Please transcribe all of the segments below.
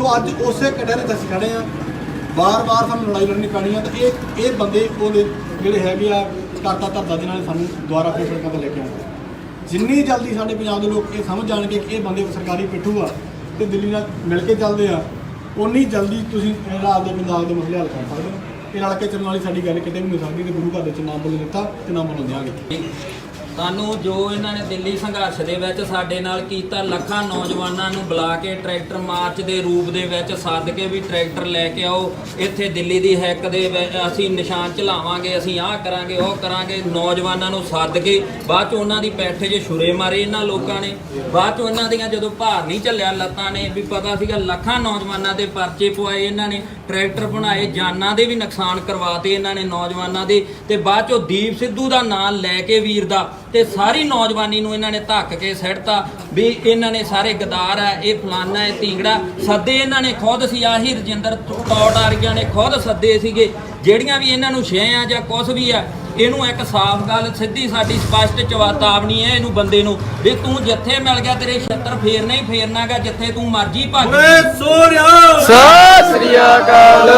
ਸੋ ਅੱਜ ਉਸੇ ਕਟਹਿਰੇ ਤੇ ਅਸੀਂ ਖੜੇ ਆ। ਵਾਰ ਵਾਰ ਸਾਨੂੰ ਲੜਾਈ ਲੜਨੀ ਪੈਣੀ ਆ ਤੇ ਇਹ ਇਹ ਬੰਦੇ ਉਹਦੇ ਜਿਹੜੇ ਹੈਗੇ ਆ ਕਰਤਾ ਧਰਤਾ ਦੇ ਨਾਲ ਸਾਨੂੰ ਦੁਆਰਾ ਫਿਰ ਸੜਕਾਂ ਤੇ ਲੈ ਕੇ ਆਉਣਗੇ ਜਿੰਨੀ ਜਲਦੀ ਸਾਡੇ ਪੰਜਾਬ ਦੇ ਲੋਕ ਇਹ ਸਮਝ ਜਾਣਗੇ ਕਿ ਇਹ ਬੰਦੇ ਸਰਕਾਰੀ ਪਿੱਠੂ ਆ ਤੇ ਦਿੱਲੀ ਨਾਲ ਮਿਲ ਕੇ ਚੱਲਦੇ ਆ ਉਨੀ ਜਲਦੀ ਤੁਸੀਂ ਜਿਹੜਾ ਆਪਦੇ ਪੰਜਾਬ ਦੇ ਮਸਲੇ ਹੱਲ ਕਰ ਸਕਦੇ ਹੋ। ਇਹ ਰਲ ਕੇ ਚੱਲਣ ਵਾਲੀ ਸਾਡੀ ਗੱਲ ਕਿਤੇ ਵੀ ਨਹੀਂ ਸਕਦੀ ਤੇ ਗੁਰੂ ਘਰ ਦੇ ਚ ਨਾਮ ਬੋਲ ਦਿੱਤਾ ਤੇ ਨਾਮ ਬੋਲਣ ਦਿਆਂਗੇ। ਸਾਨੂੰ ਜੋ ਇਹਨਾਂ ਨੇ ਦਿੱਲੀ ਸੰਘਰਸ਼ ਦੇ ਵਿੱਚ ਸਾਡੇ ਨਾਲ ਕੀਤਾ, ਲੱਖਾਂ ਨੌਜਵਾਨਾਂ ਨੂੰ ਬੁਲਾ ਕੇ ਟਰੈਕਟਰ ਮਾਰਚ ਦੇ ਰੂਪ ਦੇ ਵਿੱਚ ਸੱਦ ਕੇ ਵੀ ਟਰੈਕਟਰ ਲੈ ਕੇ ਆਓ। ਇੱਥੇ ਦਿੱਲੀ ਦੀ ਹੈਕ ਦੇ ਅਸੀਂ ਨਿਸ਼ਾਨ ਚਲਾਵਾਂਗੇ, ਅਸੀਂ ਆਹ ਕਰਾਂਗੇ, ਉਹ ਕਰਾਂਗੇ। ਨੌਜਵਾਨਾਂ ਨੂੰ ਸੱਦ ਕੇ ਬਾਅਦ ਚ ਉਹਨਾਂ ਦੀ ਪੈਠੇ 'ਚ ਛੁਰੇ ਮਾਰੇ ਇਹਨਾਂ ਲੋਕਾਂ ਨੇ। ਬਾਅਦ ਚ ਉਹਨਾਂ ਦੀਆਂ ਜਦੋਂ ਭਾਰ ਨਹੀਂ ਚੱਲਿਆ ਲੱਤਾਂ ਨੇ, ਵੀ ਪਤਾ ਸੀਗਾ ਲੱਖਾਂ ਨੌਜਵਾਨਾਂ ਦੇ ਪਰਚੇ ਪਵਾਏ ਇਹਨਾਂ ਨੇ, ਟਰੈਕਟਰ ਬਣਾਏ, ਜਾਨਾਂ ਦੇ ਵੀ ਨੁਕਸਾਨ ਕਰਵਾਤੇ ਇਹਨਾਂ ਨੇ ਨੌਜਵਾਨਾਂ ਦੇ। ਤੇ ਬਾਅਦ ਚੋਂ ਦੀਪ ਸਿੱਧੂ ਦਾ ਨਾਂ ਲੈ ਕੇ ਵੀਰ ਦਾ ਤੇ ਸਾਰੀ ਨੌਜਵਾਨੀ ਨੂੰ ਇਹਨਾਂ ਨੇ ਧੱਕ ਕੇ ਸਿੱਟਤਾ ਵੀ ਇਹਨਾਂ ਨੇ ਸਾਰੇ ਗਦਾਰ ਆ, ਇਹ ਫਲਾਨਾ ਹੈ ਢੀਂਗੜਾ ਸੱਦੇ ਇਹਨਾਂ ਨੇ ਖੁਦ ਸੀ, ਆਹੀ ਰਜਿੰਦਰ ਟੌਟ ਆਰੀਆਂ ਨੇ ਖੁਦ ਸੱਦੇ ਸੀਗੇ। ਜਿਹੜੀਆਂ ਵੀ ਇਹਨਾਂ ਨੂੰ ਛੇ ਆ ਜਾਂ ਕੁਛ ਵੀ ਆ ਇਹਨੂੰ ਇੱਕ ਸਾਫ਼ ਗੱਲ ਸਿੱਧੀ ਸਾਡੀ ਸਪਸ਼ਟ ਚੇਤਾਵਨੀ ਹੈ ਇਹਨੂੰ ਬੰਦੇ ਨੂੰ ਵੀ ਤੂੰ ਜਿੱਥੇ ਮਿਲ ਗਿਆ ਤੇਰੇ ਛੱਤਰ ਫੇਰਨਾ ਹੀ ਫੇਰਨਾਗਾ ਜਿੱਥੇ ਤੂੰ ਮਰਜ਼ੀ ਭੱਜ ਸਤਿ ਸ੍ਰੀ ਅਕਾਲ।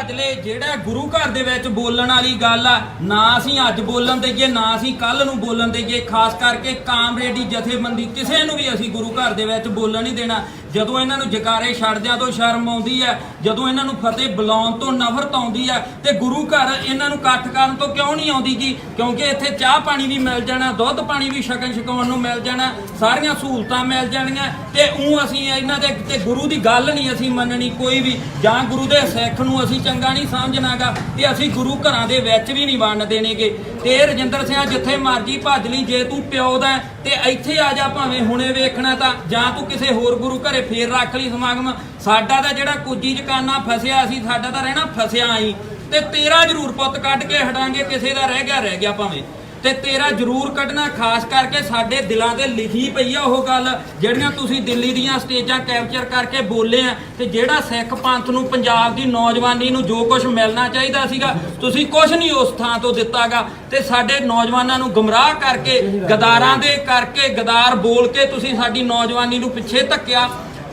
ਅਜਲੇ ਜਿਹੜਾ ਗੁਰੂ ਘਰ ਦੇ ਵਿੱਚ ਬੋਲਣ ਵਾਲੀ ਗੱਲ ਆ ਨਾ ਅਸੀਂ ਅੱਜ ਬੋਲਣ ਦੇਈਏ ਨਾ ਅਸੀਂ ਕੱਲ ਨੂੰ ਬੋਲਣ ਦੇਈਏ ਖਾਸ ਕਰਕੇ ਕਾਮਰੇਡੀ ਜਥੇਬੰਦੀ ਕਿਸੇ ਨੂੰ ਵੀ ਅਸੀਂ ਗੁਰੂ ਘਰ ਦੇ ਵਿੱਚ ਬੋਲਣ ਨਹੀਂ ਦੇਣਾ। ਜਦੋਂ ਇਹਨਾਂ ਨੂੰ ਜਕਾਰੇ ਛੱਡਦਿਆਂ ਤੋਂ ਸ਼ਰਮ ਆਉਂਦੀ ਹੈ। ਜਦੋਂ ਇਹਨਾਂ ਨੂੰ ਫਤਿਹ ਬੁਲਾਉਣ ਤੋਂ ਨਫ਼ਰਤ ਆਉਂਦੀ ਹੈ ਤੇ ਗੁਰੂ ਘਰ ਇਹਨਾਂ ਨੂੰ ਇਕੱਠ ਕਰਨ ਤੋਂ ਕਿਉਂ ਨਹੀਂ ਆਉਂਦੀ ਗੀ ਕਿਉਂਕਿ ਇੱਥੇ ਚਾਹ ਪਾਣੀ ਵੀ ਮਿਲ ਜਾਣਾ ਦੁੱਧ ਪਾਣੀ ਵੀ ਛਕਣ ਛਕਾਉਣ ਨੂੰ ਮਿਲ ਜਾਣਾ ਸਾਰੀਆਂ ਸਹੂਲਤਾਂ ਮਿਲ ਜਾਣੀਆਂ ਤੇ ਉਹ ਅਸੀਂ ਇਹਨਾਂ ਦੇ ਤੇ ਗੁਰੂ ਦੀ ਗੱਲ ਨਹੀਂ ਅਸੀਂ ਮੰਨਣੀ ਕੋਈ ਵੀ। ਜਾਂ ਗੁਰੂ ਦੇ ਸਿੱਖ ਨੂੰ ਅਸੀਂ ਚੰਗਾ ਨਹੀਂ ਸਮਝਣਾਗਾ ਤੇ ਅਸੀਂ ਗੁਰੂ ਘਰਾਂ ਦੇ ਵਿੱਚ ਵੀ ਨਹੀਂ ਵੰਡ ਦੇਣਗੇ। ਤੇ ਰਜਿੰਦਰ ਸਿੰਘ ਜਿੱਥੇ ਮਰਜ਼ੀ ਭੱਜ ਲਈ ਜੇ ਤੂੰ ਪਿਓ ਦਾ ਹੈ, ਤੇ ਇੱਥੇ ਆ ਜਾ ਭਾਵੇਂ ਹੁਣੇ ਵੇਖਣਾ ਤਾਂ ਜਾਂ ਤੂੰ ਕਿਸੇ ਹੋਰ ਗੁਰੂ ਘਰੇ ਫੇਰ ਰੱਖ ਲਈ ਸਮਾਗਮ। ਸਾਡਾ ਤਾਂ ਜਿਹੜਾ ਕੁੱਜੀ ਚਕਾਨਾ ਫਸਿਆ ਸੀ ਸਾਡਾ ਤਾਂ ਰਹਿਣਾ ਫਸਿਆ ਆਈ ਤੇ ਤੇਰਾ ਜ਼ਰੂਰ ਪੁੱਤ ਕੱਢ ਕੇ ਹਟਾਂਗੇ, ਕਿਸੇ ਦਾ ਰਹਿ ਗਿਆ ਰਹਿ ਗਿਆ ਭਾਵੇਂ। ਤੇ ਤੇਰਾ ਜ਼ਰੂਰ ਕੱਢਣਾ, ਖਾਸ ਕਰਕੇ ਸਾਡੇ ਦਿਲਾਂ ਤੇ ਲਿਖੀ ਪਈ ਆ ਉਹ ਗੱਲ, ਜਿਹੜੀਆਂ ਤੁਸੀਂ ਦਿੱਲੀ ਦੀਆਂ ਸਟੇਜਾਂ ਕੈਪਚਰ ਕਰਕੇ ਬੋਲੇ ਆ। ਤੇ ਜਿਹੜਾ ਸਿੱਖ ਪੰਥ ਨੂੰ, ਪੰਜਾਬ ਦੀ ਨੌਜਵਾਨੀ ਨੂੰ ਜੋ ਕੁਝ ਮਿਲਣਾ ਚਾਹੀਦਾ ਸੀਗਾ, ਤੁਸੀਂ ਕੁਝ ਨਹੀਂ ਉਸ ਥਾਂ ਤੋਂ ਦਿੱਤਾਗਾ। ਤੇ ਸਾਡੇ ਨੌਜਵਾਨਾਂ ਨੂੰ ਗਮਰਾਹ ਕਰਕੇ, ਗਦਾਰਾਂ ਦੇ ਕਰਕੇ, ਗਦਾਰ ਬੋਲ ਕੇ ਤੁਸੀਂ ਸਾਡੀ ਨੌਜਵਾਨੀ ਨੂੰ ਪਿੱਛੇ ਧੱਕਿਆ।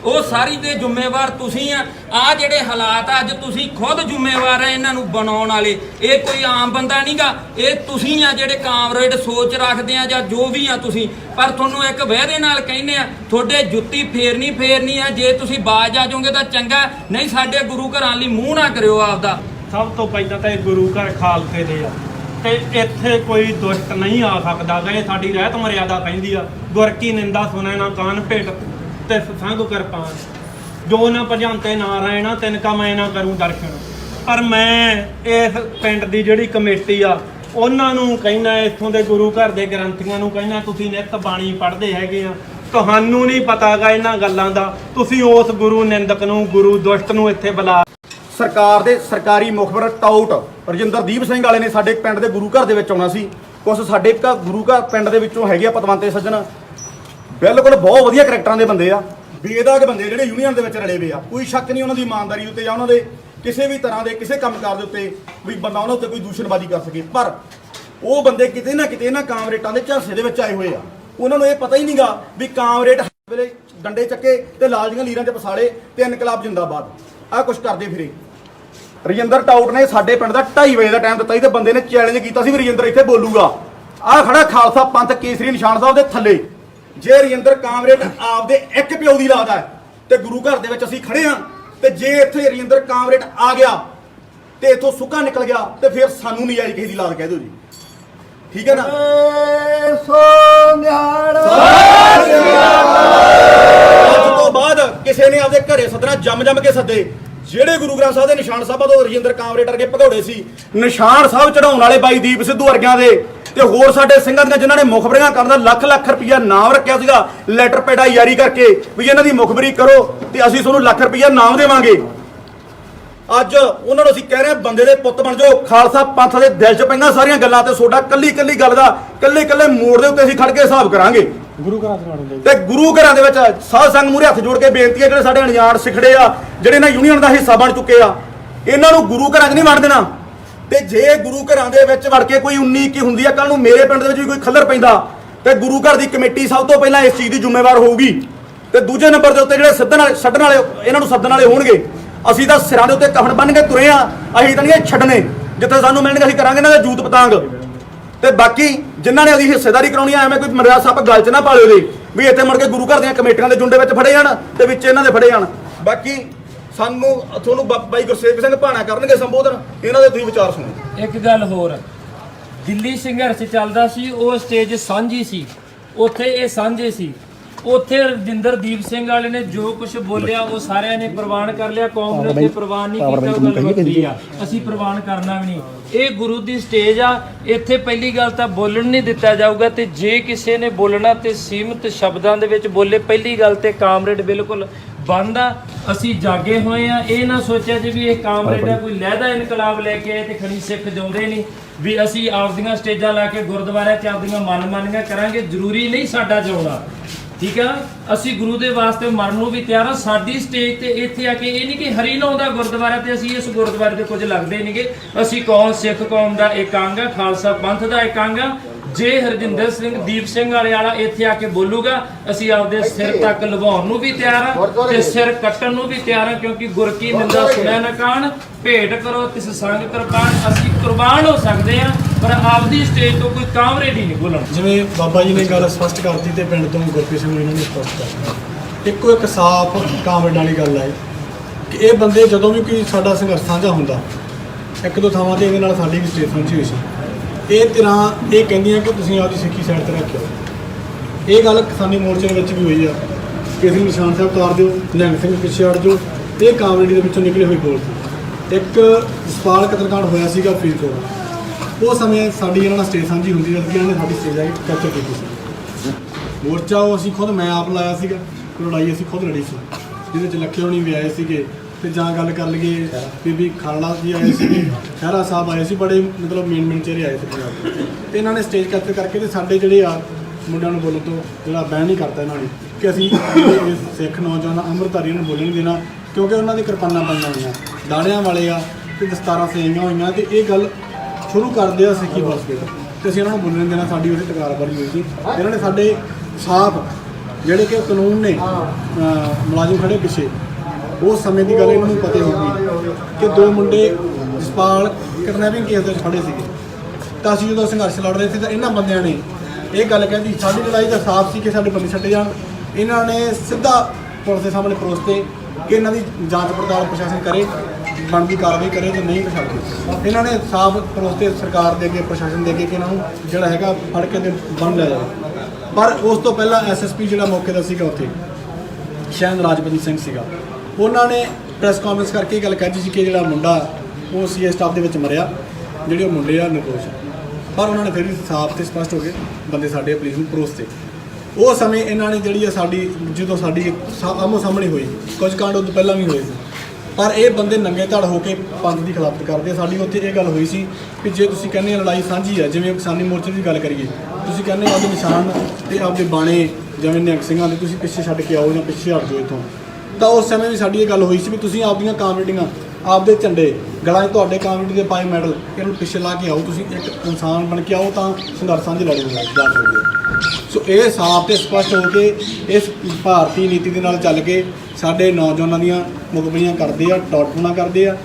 ਉਹ ਸਾਰੀ ਦੇ ਜ਼ਿੰਮੇਵਾਰ ਤੁਸੀਂ ਆ। ਆ ਜਿਹੜੇ ਹਾਲਾਤ ਆ, ਅੱਜ ਤੁਸੀਂ ਖੁਦ ਜ਼ਿੰਮੇਵਾਰ ਆ ਇਹਨਾਂ ਨੂੰ ਬਣਾਉਣ ਵਾਲੇ। ਇਹ ਕੋਈ ਆਮ ਬੰਦਾ ਨਹੀਂਗਾ ਇਹ ਤੁਸੀਂ ਆ ਜਿਹੜੇ ਕਾਮਰੇਡ ਸੋਚ ਰੱਖਦੇ ਆ ਜਾਂ ਜੋ ਵੀ ਆ ਤੁਸੀਂ। ਪਰ ਤੁਹਾਨੂੰ ਇੱਕ ਵਾਅਦੇ ਨਾਲ ਕਹਿੰਦੇ ਆ, ਤੁਹਾਡੇ ਜੁੱਤੀ ਫੇਰਨੀ ਫੇਰਨੀ ਆ। ਜੇ ਤੁਸੀਂ ਬਾਜ ਆ ਜਾਓਗੇ ਤਾਂ ਚੰਗਾ। ਨਹੀਂ, ਸਾਡੇ ਗੁਰੂ ਘਰਾਂ ਲਈ ਮੂੰਹ ਨਾ ਕਰਿਓ ਆਪਦਾ। ਸਭ ਤੋਂ ਪਹਿਲਾਂ ਤਾਂ ਇਹ ਗੁਰੂ ਘਰ ਖਾਲਸੇ ਦੇ ਆ। ਤੇ ਇੱਥੇ ਕੋਈ ਦੁਸ਼ਟ ਨਹੀਂ ਆ ਸਕਦਾ। ਗਾ ਸਾਡੀ ਰਹਿਤ ਮਰਿਆਦਾ ਪੈਂਦੀ ਆ। ਗੁਰ ਕੀ ਨਿੰਦਾ ਸੁਣੇ ਨਾ ਕਾਨ ਭੇਟ। ਤੇ ਸੰਗ ਕਿਰਪਾਨ ਜੋ ਨਾ ਭਜੰਤੇ ਨਾਰਾਇਣਾ ਤਿਨ ਕਾ ਮੈਂ ਨਾ ਕਰੂੰ ਦਰਸ਼ਨ। ਪਰ ਮੈਂ ਇਸ ਪਿੰਡ ਦੀ ਜਿਹੜੀ ਕਮੇਟੀ ਆ, ਉਹਨਾਂ ਨੂੰ ਕਹਿੰਦਾ, ਇੱਥੋਂ ਦੇ ਗੁਰੂ ਘਰ ਦੇ ਗ੍ਰੰਥੀਆਂ ਨੂੰ ਕਹਿੰਦਾ, ਤੁਸੀਂ ਨਿੱਤ ਬਾਣੀ ਪੜ੍ਹਦੇ ਹੈਗੇ ਆ। ਤੁਹਾਨੂੰ ਨਹੀਂ ਪਤਾਗਾ ਇਹਨਾਂ ਗੱਲਾਂ ਦਾ। ਤੁਸੀਂ ਉਸ ਗੁਰੂ ਨਿੰਦਕ ਨੂੰ, ਗੁਰੂ ਦੁਸ਼ਟ ਨੂੰ ਇੱਥੇ ਬੁਲਾ ਸਰਕਾਰ ਦੇ ਸਰਕਾਰੀ ਮੁਖਬਰ ਟਾਊਟ ਰਜਿੰਦਰਦੀਪ ਸਿੰਘ ਵਾਲੇ ਨੇ ਸਾਡੇ ਪਿੰਡ ਦੇ ਗੁਰੂ ਘਰ ਦੇ ਵਿੱਚ ਆਉਣਾ ਸੀ। ਕੁਝ ਸਾਡੇ ਘ- ਗੁਰੂ ਘਰ ਪਿੰਡ ਦੇ ਵਿੱਚੋਂ ਹੈਗੇ ਆ ਪਤਵੰਤੇ ਸੱਜਣ। ਬਿਲਕੁਲ ਬਹੁਤ ਵਧੀਆ ਕਰੈਕਟਰਾਂ ਦੇ ਬੰਦੇ ਆ। ਬੇਦਾਗ ਬੰਦੇ ਜਿਹੜੇ ਯੂਨੀਅਨ ਦੇ ਵਿੱਚ ਰਲੇ ਹੋਏ ਆ। ਕੋਈ ਸ਼ੱਕ ਨਹੀਂ ਉਹਨਾਂ ਦੀ ਇਮਾਨਦਾਰੀ ਉੱਤੇ ਜਾਂ ਉਹਨਾਂ ਦੇ ਕਿਸੇ ਵੀ ਤਰ੍ਹਾਂ ਦੇ ਕਿਸੇ ਕੰਮਕਾਰ ਦੇ ਉੱਤੇ ਵੀ ਬੰਦਾ ਉਹਨਾਂ ਉੱਤੇ ਕੋਈ ਦੂਸ਼ਣਬਾਜ਼ੀ ਕਰ ਸਕੇ। ਪਰ ਉਹ ਬੰਦੇ ਕਿਤੇ ਨਾ ਕਿਤੇ ਨਾ ਕਾਮਰੇਟਾਂ ਦੇ ਝਾਂਸੇ ਦੇ ਵਿੱਚ ਆਏ ਹੋਏ ਆ। ਉਹਨਾਂ ਨੂੰ ਇਹ ਪਤਾ ਹੀ ਨਹੀਂਗਾ ਵੀ ਕਾਮਰੇਟ ਵੇਲੇ ਡੰਡੇ ਚੱਕੇ ਤੇ ਲਾਲ ਦੀਆਂ ਲੀਰਾਂ 'ਚ ਪਸਾਲੇ ਤੇ ਇਨਕਲਾਬ ਜਿੰਦਾਬਾਦ। ਆਹ ਕੁਛ ਕਰਦੇ ਫਿਰੇ। ਰਜਿੰਦਰ ਟਾਊਟ ਨੇ ਸਾਡੇ ਪਿੰਡ ਦਾ 2:30 ਵਜੇ ਦਾ ਟਾਈਮ ਦਿੱਤਾ ਸੀ ਤੇ ਬੰਦੇ ਨੇ ਚੈਲੰਜ ਕੀਤਾ ਸੀ ਵੀ ਰਜਿੰਦਰ ਇੱਥੇ ਬੋਲੂਗਾ। ਆਹ ਖੜਾ ਖਾਲਸਾ ਪੰਥ ਕੇਸਰੀ ਨਿਸ਼ਾਨ ਸਾਹਿਬ ਦੇ ਥੱਲੇ। ਜੇ ਰਜਿੰਦਰ ਕਾਮਰੇਡ ਆਪਦੇ ਇੱਕ ਪਿਓ ਦੀ ਲਾਦਾ ਹੈ ਤੇ ਗੁਰੂ ਘਰ ਦੇ ਵਿੱਚ ਅਸੀਂ ਖੜੇ ਆ ਤੇ ਜੇ ਇੱਥੇ ਰਜਿੰਦਰ ਕਾਮਰੇਡ ਆ ਗਿਆ ਤੇ ਇੱਥੋਂ ਸੁੱਕਾ ਨਿਕਲ ਗਿਆ ਤੇ ਫਿਰ ਸਾਨੂੰ ਨਹੀਂ ਆਈ ਕਿਸੇ ਦੀ ਲਾਦ ਕਹਿ ਦਿਓ ਜੀ। ਠੀਕ ਹੈ ਨਾ? ਅੱਜ ਤੋਂ ਬਾਅਦ ਕਿਸੇ ਨੇ ਆਪਦੇ ਘਰੇ ਸੱਦਣਾ ਜੰਮ ਜੰਮ ਕੇ ਸੱਦੇ। ਜਿਹੜੇ ਗੁਰੂ ਗ੍ਰੰਥ ਸਾਹਿਬ ਦੇ ਨਿਸ਼ਾਨ ਸਾਹਿਬਾਂ ਤੋਂ ਰਜਿੰਦਰ ਕਾਮਰੇਡ ਵਰਗੇ ਭਗੌੜੇ ਸੀ। ਨਿਸ਼ਾਨ ਸਾਹਿਬ ਚੜਾਉਣ ਵਾਲੇ ਬਾਈ ਦੀਪ ਸਿੱਧੂ ਵਰਗਿਆਂ ਦੇ। ਤੇ ਹੋਰ ਸਾਡੇ ਸਿੰਘਾਂ ਦੀਆਂ ਜਿਨ੍ਹਾਂ ਨੇ ਮੁਖਬਰੀਆਂ ਕਰਨ ਦਾ ਲੱਖ ਲੱਖ ਰੁਪਈਆ ਨਾਮ ਰੱਖਿਆ ਸੀਗਾ ਲੈਟਰ ਪੈਡਾ ਯਾਰੀ ਕਰਕੇ ਵੀ ਇਹਨਾਂ ਦੀ ਮੁਖਬਰੀ ਕਰੋ ਤੇ ਅਸੀਂ ਤੁਹਾਨੂੰ ਲੱਖ ਰੁਪਈਆ ਨਾਮ ਦੇਵਾਂਗੇ। ਅੱਜ ਉਹਨਾਂ ਨੂੰ ਅਸੀਂ ਕਹਿ ਰਹੇ ਹਾਂ ਬੰਦੇ ਦੇ ਪੁੱਤ ਬਣ ਜਾਓ। ਖਾਲਸਾ ਪੰਥ ਦੇ ਦਿਲ 'ਚ ਪੈਂਦਾ ਸਾਰੀਆਂ ਗੱਲਾਂ ਤੇ ਤੁਹਾਡਾ ਕੱਲੀ ਕੱਲੀ ਗੱਲ ਦਾ ਕੱਲੇ ਕੱਲੇ ਮੋੜ ਦੇ ਉੱਤੇ ਅਸੀਂ ਖੜ ਕੇ ਹਿਸਾਬ ਕਰਾਂਗੇ। ਗੁਰੂ ਘਰਾਂ ਦੇ ਤੇ ਗੁਰੂ ਘਰਾਂ ਦੇ ਵਿੱਚ ਸਾਧ ਸੰਗ ਮੂਹਰੇ ਹੱਥ ਜੋੜ ਕੇ ਬੇਨਤੀ ਹੈ ਜਿਹੜੇ ਸਾਡੇ ਅਣਜਾਣ ਸਿਖੜੇ ਆ ਜਿਹੜੇ ਨਾ ਯੂਨੀਅਨ ਦਾ ਹਿੱਸਾ ਬਣ ਚੁੱਕੇ ਆ ਇਹਨਾਂ ਨੂੰ ਗੁਰੂ ਘਰਾਂ 'ਚ ਨਹੀਂ ਵੜ ਦੇਣਾ। ਤੇ ਜੇ ਗੁਰੂ ਘਰਾਂ ਦੇ ਵਿੱਚ ਵੜ ਕੇ ਕੋਈ 19 ਕੀ ਹੁੰਦੀ ਆ ਕੱਲ ਨੂੰ ਮੇਰੇ ਪਿੰਡ ਦੇ ਵਿੱਚ ਵੀ ਕੋਈ ਖੱਲਰ ਪੈਂਦਾ, ਤੇ ਗੁਰੂ ਘਰ ਦੀ ਕਮੇਟੀ ਸਭ ਤੋਂ ਪਹਿਲਾਂ ਇਸ ਚੀਜ਼ ਦੀ ਜ਼ਿੰਮੇਵਾਰ ਹੋਊਗੀ। ਤੇ ਦੂਜੇ ਨੰਬਰ ਦੇ ਉੱਤੇ ਜਿਹੜੇ ਸੱਦਣ ਵਾਲੇ ਛੱਡਣ ਵਾਲੇ ਇਹਨਾਂ ਨੂੰ ਸੱਦਣ ਵਾਲੇ ਹੋਣਗੇ। ਅਸੀਂ ਤਾਂ ਸਿਰਾਂ ਦੇ ਉੱਤੇ ਕਫਨ ਬੰਨ ਕੇ ਤੁਰੇ ਆ, ਅਸੀਂ ਤਾਂ ਨਹੀਂ ਇਹ ਛੱਡਣੇ। ਜਿੱਥੇ ਸਾਨੂੰ ਮਿਲਣਗੇ, ਅਸੀਂ ਕਰਾਂਗੇ ਇਹਨਾਂ ਦੇ ਜੂਤ ਪਤੰਗ। ਤੇ ਬਾਕੀ ਜਿਨ੍ਹਾਂ ਨੇ ਉਹਦੀ ਹਿੱਸੇਦਾਰੀ ਕਰਾਉਣੀ ਆ, ਐਵੇਂ ਕੋਈ ਮਰਿਆ ਸੱਪ ਗੱਲ 'ਚ ਨਾ ਪਾਲਿਓ ਜੀ ਵੀ ਇੱਥੇ ਮੁੜ ਕੇ ਗੁਰੂ ਘਰ ਦੀਆਂ ਕਮੇਟੀਆਂ ਦੇ ਜੁੰਡੇ ਵਿੱਚ ਫੜੇ ਜਾਣ ਤੇ ਵਿੱਚ ਇਹਨਾਂ ਦੇ ਫੜੇ ਜਾਣ। ਬਾਕੀ ਸਾਨੂੰ ਤੁਹਾਨੂੰ ਬਾ- ਬਾਈ ਗੁਰਸੇਵਕ ਸਿੰਘ ਭਾਣਾ ਕਰਨਗੇ ਸੰਬੋਧਨ, ਇਹਨਾਂ ਦੇ ਤੁਸੀਂ ਵਿਚਾਰ ਸੁਣੋ। ਇੱਕ ਗੱਲ ਹੋਰ, ਦਿੱਲੀ ਸੰਘਰਸ਼ ਚੱਲਦਾ ਸੀ, ਉਹ ਸਟੇਜ ਸਾਂਝੀ ਸੀ, ਉੱਥੇ ਇਹ ਸਾਂਝੇ ਸੀ। ਉੱਥੇ ਰਜਿੰਦਰਦੀਪ ਸਿੰਘ ਵਾਲੇ ਨੇ ਜੋ ਕੁਝ ਬੋਲਿਆ, ਉਹ ਸਾਰਿਆਂ ਨੇ ਪ੍ਰਵਾਨ ਕਰ ਲਿਆ ਕੌਮ ਨੇ ਪ੍ਰਵਾਨ ਨਹੀਂ ਕੀਤਾ, ਉਹ ਗੱਲ ਵੱਖਰੀ ਆ। ਅਸੀਂ ਪ੍ਰਵਾਨ ਕਰਨਾ ਵੀ ਨਹੀਂ। ਇਹ ਗੁਰੂ ਦੀ ਸਟੇਜ ਆ, ਇੱਥੇ ਪਹਿਲੀ ਗੱਲ ਤਾਂ ਬੋਲਣ ਨਹੀਂ ਦਿੱਤਾ ਜਾਊਗਾ ਤੇ ਜੇ ਕਿਸੇ ਨੇ ਬੋਲਣਾ ਤੇ ਸੀਮਿਤ ਸ਼ਬਦਾਂ ਦੇ ਵਿੱਚ ਬੋਲੇ, ਪਹਿਲੀ ਗੱਲ ਤੇ ਕਾਮਰੇਡ ਬਿਲਕੁਲ ਬੰਦ ਅਸੀਂ ਜਾਗੇ ਹੋਏ ਆ ਇਹ ਨਾ ਸੋਚਿਆ ਜੀ ਵੀ ਇਹ ਕਾਮਰੇਡ ਆ ਕੋਈ ਲਹਿਦਾ ਇਨਕਲਾਬ ਲੈ ਕੇ ਆਏ ਤੇ ਖਣੀ ਸਿੱਖ ਜਾਉਂਦੇ ਨਹੀਂ। ਵੀ ਅਸੀਂ ਆਪਦੀਆਂ ਸਟੇਜਾਂ ਲਾ ਕੇ ਗੁਰਦੁਆਰਿਆਂ 'ਚ ਆਪਦੀਆਂ ਮਨ ਮਾਨੀਆਂ ਕਰਾਂਗੇ ਜ਼ਰੂਰੀ ਨਹੀਂ ਸਾਡਾ ਜਾਉਣਾ ਠੀਕ ਆ? ਅਸੀਂ ਗੁਰੂ ਦੇ ਵਾਸਤੇ ਮਰਨ ਨੂੰ ਵੀ ਤਿਆਰ ਆ। ਸਾਡੀ ਸਟੇਜ ਤੇ ਇੱਥੇ ਆ ਕੇ ਇਹ ਨਹੀਂ ਕਿ ਹਰੀ ਨਾਮ ਦਾ ਗੁਰਦੁਆਰਾ ਤੇ ਅਸੀਂ ਇਸ ਗੁਰਦੁਆਰੇ ਦੇ ਕੁਝ ਲੱਗਦੇ ਨਹੀਂਗੇ। ਅਸੀਂ ਕੌਮ ਸਿੱਖ ਕੌਮ ਦਾ ਇੱਕ ਅੰਗ ਆ ਖਾਲਸਾ ਪੰਥ ਦਾ ਇੱਕ ਅੰਗ ਆ। ਜੇ ਹਰਜਿੰਦਰ ਸਿੰਘ ਦੀਪ ਸਿੰਘ ਵਾਲੇ ਵਾਲਾ ਇੱਥੇ ਆ ਕੇ ਬੋਲੂਗਾ ਅਸੀਂ ਆਪਦੇ ਸਿਰ ਤੱਕ ਲਵਾਉਣ ਨੂੰ ਵੀ ਤਿਆਰ ਆ ਤੇ ਸਿਰ ਕੱਟਣ ਨੂੰ ਵੀ ਤਿਆਰ ਆ ਕਿਉਂਕਿ ਗੁਰ ਕੀ ਨਿੰਦਾ ਸੁਣਿਆ ਨਾ ਕਾਣ ਭੇਟ ਕਰੋ ਤਿਸ ਸੰਗ ਕਿਰਪਾਨ ਅਸੀਂ ਕੁਰਬਾਨ ਹੋ ਸਕਦੇ ਆ ਪਰ ਆਪਦੀ ਸਟੇਜ ਤੋਂ ਕੋਈ ਕਾਮਰੇਡ ਹੀ ਨਹੀਂ ਬੋਲਣ। ਜਿਵੇਂ ਬਾਬਾ ਜੀ ਨੇ ਗੱਲ ਸਪਸ਼ਟ ਕਰਤੀ ਤੇ ਪਿੰਡ ਤੋਂ ਗੁਰਪ੍ਰੀਤ ਸਿੰਘ ਨੂੰ ਇਹਨਾਂ ਨੇ ਸਪਸ਼ਟ ਕਰਤਾ। ਇੱਕੋ ਇੱਕ ਸਾਫ਼ ਕਾਮਰੇਡ ਵਾਲੀ ਗੱਲ ਹੈ ਕਿ ਇਹ ਬੰਦੇ ਜਦੋਂ ਵੀ ਕੋਈ ਸਾਡਾ ਸੰਘਰਸ਼ ਸਾਂਝਾ ਹੁੰਦਾ ਇੱਕ ਦੋ ਥਾਵਾਂ ਤੇ ਇਹਦੇ ਨਾਲ ਸਾਡੀ ਵੀ ਸਟੇਜ ਪਹੁੰਚੀ ਹੋਈ ਸੀ। ਇਹ ਧਿਰਾਂ ਇਹ ਕਹਿੰਦੀਆਂ ਕਿ ਤੁਸੀਂ ਆਪਦੀ ਸਿੱਖੀ ਸਾਈਡ ਤੇ ਰੱਖਿਓ। ਇਹ ਗੱਲ ਕਿਸਾਨੀ ਮੋਰਚੇ ਦੇ ਵਿੱਚ ਵੀ ਹੋਈ ਆ। ਕਿ ਅਸੀਂ ਨਿਸ਼ਾਨ ਸਾਹਿਬ ਉਤਾਰ ਦਿਓ ਨਿਹੰਗ ਸਿੰਘ ਪਿੱਛੇ ਹਟ ਜਾਓ, ਇਹ ਕਾਮਰੇਡੀ ਦੇ ਵਿੱਚੋਂ ਨਿਕਲੇ ਹੋਏ ਬੋਲ ਸੀ। ਇੱਕ ਸਪਾਲ ਕਤਲਕਾਂਡ ਹੋਇਆ ਸੀਗਾ ਫਰੀਦਕੋਟ। ਉਹ ਸਮੇਂ ਸਾਡੀ ਇਹਨਾਂ ਨਾਲ ਸਟੇਜ ਸਾਂਝੀ ਹੁੰਦੀ ਜਦ ਕਿ ਇਹਨਾਂ ਨੇ ਸਾਡੀ ਸਟੇਜ ਆ ਕੇ ਕੈਪਚਰ ਕੀਤੀ ਸੀ। ਮੋਰਚਾ ਉਹ ਅਸੀਂ ਖੁਦ, ਮੈਂ ਆਪ ਲਾਇਆ ਸੀਗਾ, ਲੜਾਈ ਅਸੀਂ ਖੁਦ ਲੜੀ ਸੀ। ਜਿਹਦੇ ਚ ਲੱਖੇ ਹੋਣੀ ਵੀ ਆਏ ਸੀਗੇ। ਤੇ ਜਾਂ ਗੱਲ ਕਰ ਲਈਏ ਬੀਬੀ ਖਾਲੜਾ ਜੀ ਆਏ ਸੀਗੇ ਖਹਿਰਾ ਸਾਹਿਬ ਆਏ ਸੀ, ਬੜੇ ਮਤਲਬ ਮੇਨ ਮੇਨ ਚਿਹਰੇ ਆਏ ਸੀ ਪੰਜਾਬ ਦੇ। ਤੇ ਇਹਨਾਂ ਨੇ ਸਟੇਜ ਕੈਪਚਰ ਕਰਕੇ ਤੇ ਸਾਡੇ ਜਿਹੜੇ ਆ ਮੁੰਡਿਆਂ ਨੂੰ ਬੋਲਣ ਤੋਂ ਜਿਹੜਾ ਬੈਨ ਨਹੀਂ ਕਰਤਾ ਇਹਨਾਂ ਨੇ ਕਿ ਅਸੀਂ ਇਹ ਸਿੱਖ ਨੌਜਵਾਨ ਅੰਮ੍ਰਿਤਧਾਰੀਆਂ ਨੂੰ ਬੋਲਣ ਨਹੀਂ ਦੇਣਾ, ਕਿਉਂਕਿ ਉਹਨਾਂ ਦੇ ਕਿਰਪਾਨਾਂ ਬਣੀਆਂ ਹੋਈਆਂ, ਦਾੜਿਆਂ ਵਾਲੇ ਆ ਤੇ ਦਸਤਾਰਾਂ ਸੇਵੀਆਂ ਹੋਈਆਂ ਤੇ ਇਹ ਗੱਲ ਸ਼ੁਰੂ ਕਰਦੇ ਆ ਸਿੱਖੀ ਹਸਪੀਟਲ ਤੇ ਅਸੀਂ ਉਹਨਾਂ ਨੂੰ ਬੋਲਣ ਦੇਣਾ, ਸਾਡੀ ਉਹਦੇ ਉਹਦੀ ਤਕਰਾਰਬਾਜ਼ੀ ਹੋਈ। ਸੀ ਇਹਨਾਂ ਨੇ ਸਾਡੇ ਸਾਫ਼ ਜਿਹੜੇ ਕਿ ਕਾਨੂੰਨ ਨੇ ਮੁਲਾਜ਼ਮ ਖੜੇ ਪਿੱਛੇ ਉਸ ਸਮੇਂ ਦੀ ਗੱਲ ਇਹਨਾਂ ਨੂੰ ਪਤਾ ਹੋਊਗੀ ਕਿ ਦੋ ਮੁੰਡੇ ਜਸਪਾਲ ਕਿਡਨੈਪਿੰਗ ਕੇਸ ਦੇ ਵਿੱਚ ਖੜੇ ਸੀਗੇ। ਤਾਂ ਅਸੀਂ ਜਦੋਂ ਸੰਘਰਸ਼ ਲੜ ਰਹੇ ਸੀ ਤਾਂ ਇਹਨਾਂ ਬੰਦਿਆਂ ਨੇ ਇਹ ਗੱਲ ਕਹਿੰਦੀ ਸਾਡੀ ਲੜਾਈ ਦਾ ਸਾਫ਼ ਸੀ ਕਿ ਸਾਡੇ ਬੰਦੇ ਛੱਡੇ ਜਾਣ। ਇਹਨਾਂ ਨੇ ਸਿੱਧਾ ਪੁਲਿਸ ਦੇ ਸਾਹਮਣੇ ਪਰੋਸਤੇ ਕਿ ਇਹਨਾਂ ਦੀ ਜਾਂਚ ਪੜਤਾਲ ਪ੍ਰਸ਼ਾਸਨ ਕਰੇ, ਬਣਦੀ ਕਾਰਵਾਈ ਕਰੇ ਤੇ ਨਹੀਂ ਤਾਂ ਇਹਨਾਂ ਨੇ ਸਾਫ਼ ਪਰੋਸਤੇ ਸਰਕਾਰ ਦੇ ਅੱਗੇ, ਪ੍ਰਸ਼ਾਸਨ ਦੇ ਅੱਗੇ ਕਿ ਇਹਨਾਂ ਨੂੰ ਜਿਹੜਾ ਹੈਗਾ ਫੜ ਕੇ ਤੇ ਬੰਨ ਲਿਆ ਜਾਵੇ। ਪਰ ਉਸ ਤੋਂ ਪਹਿਲਾਂ ਐਸਐਸਪੀ ਜਿਹੜਾ ਮੌਕੇ ਦਾ ਸੀਗਾ ਉੱਥੇ ਸ਼ੈਨ ਰਾਜਪਤੀ ਸਿੰਘ ਸੀਗਾ ਉਹਨਾਂ ਨੇ ਪ੍ਰੈਸ ਕਾਨਫਰੰਸ ਕਰਕੇ ਇਹ ਗੱਲ ਕਹਿ ਸੀ ਕਿ ਜਿਹੜਾ ਮੁੰਡਾ, ਉਹ ਸੀਏ ਸਟਾਫ ਦੇ ਵਿੱਚ ਮਰਿਆ, ਜਿਹੜੇ ਉਹ ਮੁੰਡੇ ਆ, ਨਿਰਦੋਸ਼ ਪਰ ਉਹਨਾਂ ਨੇ ਫਿਰ ਵੀ ਸਾਫ਼ ਤੇ ਸਪਸ਼ਟ ਹੋ ਕੇ ਬੰਦੇ ਸਾਡੇ ਪੁਲਿਸ ਨੂੰ ਪਰੋਸਤੇ ਉਹ ਸਮੇਂ ਇਹਨਾਂ ਨੇ ਜਿਹੜੀ ਆ ਸਾਡੀ, ਜਦੋਂ ਸਾਡੀ ਆਮੋ ਸਾਹਮਣੇ ਹੋਈ, ਕੁਝ ਕਾਂਡ ਉਹ ਤੋਂ ਪਹਿਲਾਂ ਵੀ ਹੋਏ ਸੀ। ਪਰ ਇਹ ਬੰਦੇ ਨੰਗੇ ਧੜ ਹੋ ਕੇ ਪੰਥ ਦੀ ਖਿਲਾਫਤ ਕਰਦੇ ਆ। ਸਾਡੀ ਉੱਥੇ ਇਹ ਗੱਲ ਹੋਈ ਸੀ ਕਿ ਜੇ ਤੁਸੀਂ ਕਹਿੰਦੇ ਲੜਾਈ ਸਾਂਝੀ ਆ, ਜਿਵੇਂ ਕਿਸਾਨੀ ਮੋਰਚੇ ਦੀ ਗੱਲ ਕਰੀਏ, ਤੁਸੀਂ ਕਹਿੰਦੇ ਆ ਆਪਦੇ ਨਿਸ਼ਾਨ ਤੇ ਆਪਦੇ ਬਾਣੇ ਜਿਵੇਂ ਨਿਹੰਗ ਸਿੰਘਾਂ ਦੇ ਤੁਸੀਂ ਪਿੱਛੇ ਛੱਡ ਕੇ ਆਓ ਜਾਂ ਪਿੱਛੇ ਹਟ ਜਾਓ ਇੱਥੋਂ। ਤਾਂ ਉਸ ਸਮੇਂ ਵੀ ਸਾਡੀ ਇਹ ਗੱਲ ਹੋਈ ਸੀ ਵੀ ਤੁਸੀਂ ਆਪਦੀਆਂ ਕਾਮਰੇਡੀਆਂ ਆਪਦੇ ਝੰਡੇ, ਗਲਾਂ 'ਚ ਤੁਹਾਡੇ ਕਾਮਰੇਡੀ ਦੇ ਪਾਏ ਮੈਡਲ, ਇਹਨੂੰ ਪਿੱਛੇ ਲਾ ਕੇ ਆਓ, ਤੁਸੀਂ ਇੱਕ ਇਨਸਾਨ ਬਣ ਕੇ ਆਓ ਤਾਂ ਸੰਘਰਸ਼ਾਂ ਦੀ ਲੜਾਈ ਜਾ ਸਕਦੇ ਹੋ ਸੋ ਇਹ ਸਾਫ਼ ਤੇ ਸਪਸ਼ਟ ਹੋ ਕੇ ਇਸ ਭਾਰਤੀ ਨੀਤੀ ਦੇ ਨਾਲ ਚੱਲ ਕੇ ਸਾਡੇ ਨੌਜਵਾਨਾਂ ਦੀਆਂ ਮੁਕਬਲੀਆਂ ਕਰਦੇ ਆ ਟੌਟਣਾ ਕਰਦੇ ਆ।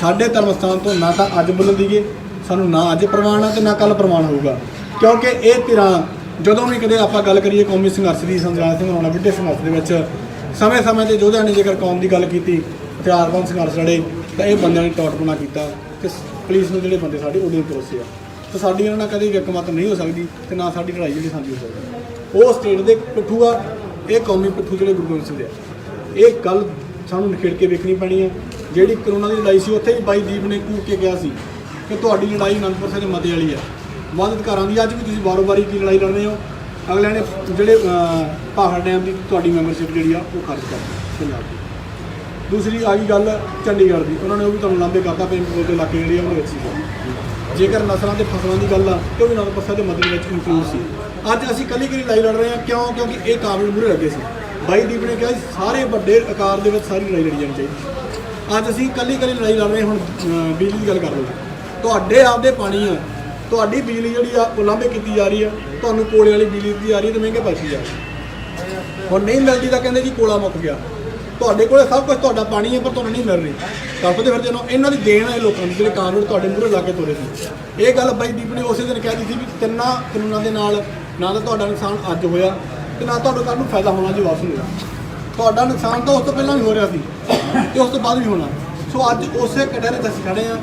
ਸਾਡੇ ਧਰਮ ਸਥਾਨ ਤੋਂ ਨਾ ਤਾਂ ਅੱਜ ਬੁਲੰਦ ਦੀਏ ਸਾਨੂੰ ਨਾ ਅੱਜ ਪ੍ਰਮਾਣ ਆ ਤੇ ਨਾ ਕੱਲ ਪ੍ਰਮਾਣ ਹੋਊਗਾ। ਕਿਉਂਕਿ ਇਹ ਧਿਰਾਂ, ਜਦੋਂ ਵੀ ਕਦੇ ਆਪਾਂ ਗੱਲ ਕਰੀਏ ਕੌਮੀ ਸੰਘਰਸ਼ ਦੀ ਸੰਗਰਾਮ ਸਿੰਘ ਹੋਣਾ ਵਿੱਢੇ ਸੰਘਰਸ਼ ਦੇ ਵਿੱਚ ਸਮੇਂ-ਸਮੇਂ ਤੇ ਯੋਧਿਆਂ ਨੇ ਜੇਕਰ ਕੌਮ ਦੀ ਗੱਲ ਕੀਤੀ ਹਥਿਆਰਬੰਦ ਸੰਘਰਸ਼ ਲੜੇ, ਤਾਂ ਇਹ ਬੰਦਿਆਂ ਨੇ ਟੌਟਪਣਾ ਕੀਤਾ ਤੇ ਪੁਲਿਸ ਨੂੰ ਜਿਹੜੇ ਬੰਦੇ ਸਾਡੇ ਉਹਦੇ ਪਰੋਸੇ ਆ। ਤਾਂ ਸਾਡੀ ਇਹਨਾਂ ਨਾਲ ਕਦੇ ਵੀ ਇੱਕਮਤ ਨਹੀਂ ਹੋ ਸਕਦੀ ਤੇ ਨਾ ਸਾਡੀ ਲੜਾਈ ਜਿਹੜੀ ਸਾਂਝੀ ਹੋ ਸਕਦੀ। ਉਹ ਸਟੇਟ ਦੇ ਪਿੱਠੂ ਆ, ਇਹ ਕੌਮੀ ਪਿੱਠੂ ਜਿਹੜੇ ਗੁਰੂ ਗੋਬਿੰਦ ਸਿੰਘ ਦੇ ਆ। ਇਹ ਗੱਲ ਸਾਨੂੰ ਨਿਖੇੜ ਕੇ ਵੇਖਣੀ ਪੈਣੀ ਹੈ ਜਿਹੜੀ ਕਰੋਨਾ ਦੀ ਲੜਾਈ ਸੀ, ਉੱਥੇ ਵੀ ਬਾਈ ਦੀਪ ਨੇ ਕੂਕ ਕੇ ਕਿਹਾ ਸੀ ਕਿ ਤੁਹਾਡੀ ਲੜਾਈ ਅਨੰਦਪੁਰ ਸਾਹਿਬ ਦੇ ਮਤੇ ਵਾਲੀ ਆ। ਮਦਦ ਅਧਿਕਾਰਾਂ ਦੀ, ਅੱਜ ਵੀ ਤੁਸੀਂ ਬਾਰੋ-ਬਾਰੀ ਕੀ ਲੜਾਈ ਲੜ ਰਹੇ ਹੋ? ਅਗਲਿਆਂ ਨੇ ਜਿਹੜੇ ਅਹ, ਭਾਖੜਾ ਡੈਮ ਦੀ ਤੁਹਾਡੀ ਮੈਂਬਰਸ਼ਿਪ ਜਿਹੜੀ ਆ ਉਹ ਖਰਚ ਕਰ ਪੰਜਾਬ ਦੀ ਦੂਸਰੀ ਆ ਗਈ ਗੱਲ ਚੰਡੀਗੜ੍ਹ ਦੀ। ਉਹਨਾਂ ਨੇ ਉਹ ਵੀ ਤੁਹਾਨੂੰ ਲਾਂਭੇ ਕਰਤਾ ਪੇ ਦੇ ਇਲਾਕੇ ਜਿਹੜੇ ਆ ਉਹਦੇ ਵਿੱਚ ਸੀ ਜੇਕਰ ਨਸਲਾਂ ਤੇ ਫਸਲਾਂ ਦੀ ਗੱਲ ਆ ਤੇ ਉਹ ਵੀ ਨਾਲ ਸਾਹਿਬ ਦੇ ਮਤੇ ਵਿੱਚ ਇਨਕਲੂਡ ਸੀ। ਅੱਜ ਅਸੀਂ ਕੱਲੀ ਕੱਲੀ ਲੜਾਈ ਲੜ ਰਹੇ ਹਾਂ ਕਿਉਂ? ਕਿਉਂਕਿ ਇਹ ਕਾਬਲ ਮੂਰੇ ਲੱਗੇ ਸੀ। ਬਾਈ ਦੀਪ ਨੇ ਕਿਹਾ ਸੀ ਸਾਰੇ ਵੱਡੇ ਆਕਾਰ ਦੇ ਵਿੱਚ ਸਾਰੀ ਲੜਾਈ ਲੜੀ ਜਾਣੀ ਚਾਹੀਦੀ ਅੱਜ ਅਸੀਂ ਕੱਲੀ ਕੱਲੀ ਲੜਾਈ ਲੜ ਰਹੇ ਹਾਂ। ਹੁਣ ਅਹ, ਬਿਜਲੀ ਦੀ ਗੱਲ ਕਰ ਲਓ ਤੁਹਾਡੇ ਆਪਦੇ ਪਾਣੀ ਆ ਤੁਹਾਡੀ ਬਿਜਲੀ ਜਿਹੜੀ ਆ ਉਹ ਲਾਂਭੇ ਕੀਤੀ ਜਾ ਰਹੀ ਆ, ਤੁਹਾਨੂੰ ਕੋਲੇ ਵਾਲੀ ਬਿਜਲੀ ਦਿੱਤੀ ਜਾ ਰਹੀ ਹੈ ਤੇ ਮਹਿੰਗੇ ਪੈਸੇ ਜਾ ਹੁਣ ਨਹੀਂ ਮਿਲਦੀ ਤਾਂ ਕਹਿੰਦੇ ਜੀ ਕੋਲਾ ਮੁੱਕ ਗਿਆ। ਤੁਹਾਡੇ ਕੋਲੇ ਸਭ ਕੁਝ ਤੁਹਾਡਾ ਪਾਣੀ ਹੈ ਪਰ ਤੁਹਾਨੂੰ ਨਹੀਂ ਮਿਲ ਰਹੀ। ਤੜਫਦੇ ਫਿਰਦੇ ਨੂੰ ਇਹਨਾਂ ਦੀ ਦੇਣ ਹੈ ਲੋਕਾਂ ਦੀ, ਜਿਹੜੇ ਕਾਨੂੰਨ ਤੁਹਾਡੇ ਮੂਹਰੇ ਲਾ ਕੇ ਤੋਰੇ ਸੀ। ਇਹ ਗੱਲ ਬਾਈ ਦੀਪ ਨੇ ਉਸੇ ਦਿਨ ਕਹਿ ਦਿੱਤੀ ਸੀ ਵੀ ਤਿੰਨਾਂ ਕਾਨੂੰਨਾਂ ਦੇ ਨਾਲ ਨਾ ਤਾਂ ਤੁਹਾਡਾ ਨੁਕਸਾਨ ਅੱਜ ਹੋਇਆ ਤੇ ਨਾ ਤੁਹਾਡਾ ਕੱਲ੍ਹ ਨੂੰ ਫਾਇਦਾ ਹੋਣਾ ਜੀ ਵਾਪਸ ਹੋਇਆ। ਤੁਹਾਡਾ ਨੁਕਸਾਨ ਤਾਂ ਉਸ ਤੋਂ ਪਹਿਲਾਂ ਵੀ ਹੋ ਰਿਹਾ ਸੀ ਤੇ ਉਸ ਤੋਂ ਬਾਅਦ ਵੀ ਹੋਣਾ। ਸੋ ਅੱਜ ਉਸੇ ਕਟਹਿਰੇ ਤੇ ਅਸੀਂ ਖੜੇ ਆ।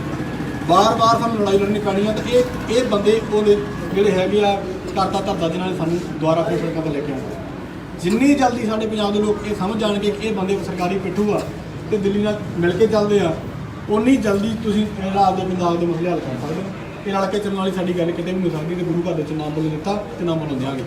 ਵਾਰ ਵਾਰ ਸਾਨੂੰ ਲੜਾਈ ਲੜਨੀ ਪੈਣੀ ਆ ਤੇ ਇਹ ਇਹ ਬੰਦੇ ਉਹਦੇ ਜਿਹੜੇ ਹੈਗੇ ਆ ਕਰਤਾ ਧਰਤਾ ਦੇ ਨਾਲ ਸਾਨੂੰ ਦੁਆਰਾ ਫੇਰ ਸੜਕਾਂ ਤੇ ਲੈ ਕੇ ਆਉਂਦੇ ਜਿੰਨੀ ਜਲਦੀ ਸਾਡੇ ਪੰਜਾਬ ਦੇ ਲੋਕ ਇਹ ਸਮਝ ਜਾਣਗੇ ਕਿ ਇਹ ਬੰਦੇ ਸਰਕਾਰੀ ਪਿੱਠੂ ਆ ਤੇ ਦਿੱਲੀ ਨਾਲ ਮਿਲ ਕੇ ਚੱਲਦੇ ਆ ਉਨੀ ਜਲਦੀ ਤੁਸੀਂ ਜਿਹੜਾ ਆਪਦੇ ਪੰਜਾਬ ਦੇ ਮਸਲੇ ਹੱਲ ਕਰ ਸਕਦੇ ਹੋ। ਇਹ ਰਲ ਕੇ ਚੱਲਣ ਵਾਲੀ ਸਾਡੀ ਗੱਲ ਕਿਤੇ ਵੀ ਨਹੀਂ ਹੋ ਸਕਦੀ ਤੇ ਗੁਰੂ ਘਰ ਦੇ ਵਿੱਚ ਨਾਮ ਬੋਲ ਦਿੱਤਾ ਤੇ ਨਾਮ ਬੋਲਣ ਦਿਆਂਗੇ।